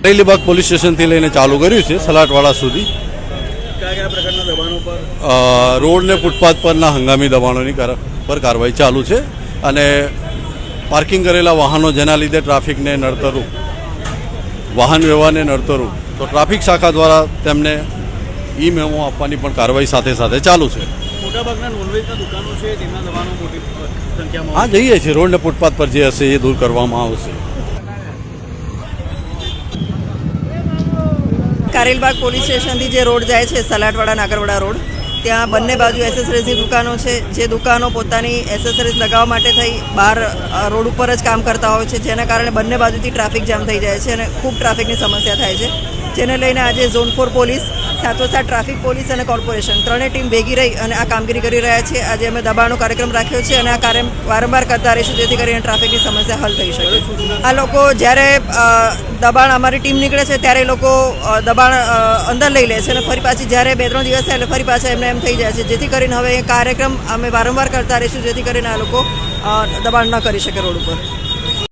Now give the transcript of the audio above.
અમરેલીબાગ police સ્ટેશનથી લઈને ચાલુ કર્યું છે, સલાટવાડા સુધી. રોડ ને ફૂટપાથ પરના હંગામી દબાણોની પર કાર્યવાહી ચાલુ છે અને પાર્કિંગ કરેલા વાહનો જેના લીધે ટ્રાફિકને નડતરું વાહન વ્યવહારને નડતરું તો ટ્રાફિક શાખા દ્વારા તેમને ઈ મેમો આપવાની પણ કાર્યવાહી સાથે સાથે ચાલુ છે. મોટાભાગના નોનવેજના દુકાનો છે તેમના દબાણો મોટી સંખ્યામાં હા જઈએ છીએ રોડ ને ફૂટપાથ પર જે હશે એ દૂર કરવામાં આવશે. કારેલબાગ પોલીસ સ્ટેશનથી જે રોડ જાય છે સલાટવાડા નાગરવાડા રોડ ત્યાં બંને બાજુ એસેસરીઝની દુકાનો છે. જે દુકાનો પોતાની એસેસરીઝ લગાવવા માટે થઈ બહાર રોડ ઉપર જ કામ કરતા હોય છે જેના કારણે બંને બાજુથી ટ્રાફિક જામ થઈ જાય છે અને ખૂબ ટ્રાફિકની સમસ્યા થાય છે. જેને લઈને આજે ઝોન ફોર પોલીસ સાથોસાથ ટ્રાફિક પોલીસ અને કોર્પોરેશન ત્રણેય ટીમ ભેગી રહી અને આ કામગીરી કરી રહ્યા છે. આજે અમે દબાણનો કાર્યક્રમ રાખ્યો છે અને આ કાર્ય વારંવાર કરતા રહીશું જેથી કરીને ટ્રાફિકની સમસ્યા હલ થઈ શકે. આ લોકો જ્યારે દબાણ અમારી ટીમ નીકળે છે ત્યારે એ લોકો દબાણ અંદર લઈ લે છે અને ફરી પાછી જ્યારે બે ત્રણ દિવસ થાય એટલે ફરી પાછા એમને એમ થઈ જાય છે. જેથી કરીને હવે એ કાર્યક્રમ અમે વારંવાર કરતા રહીશું જેથી કરીને આ લોકો દબાણ ન કરી શકે રોડ ઉપર.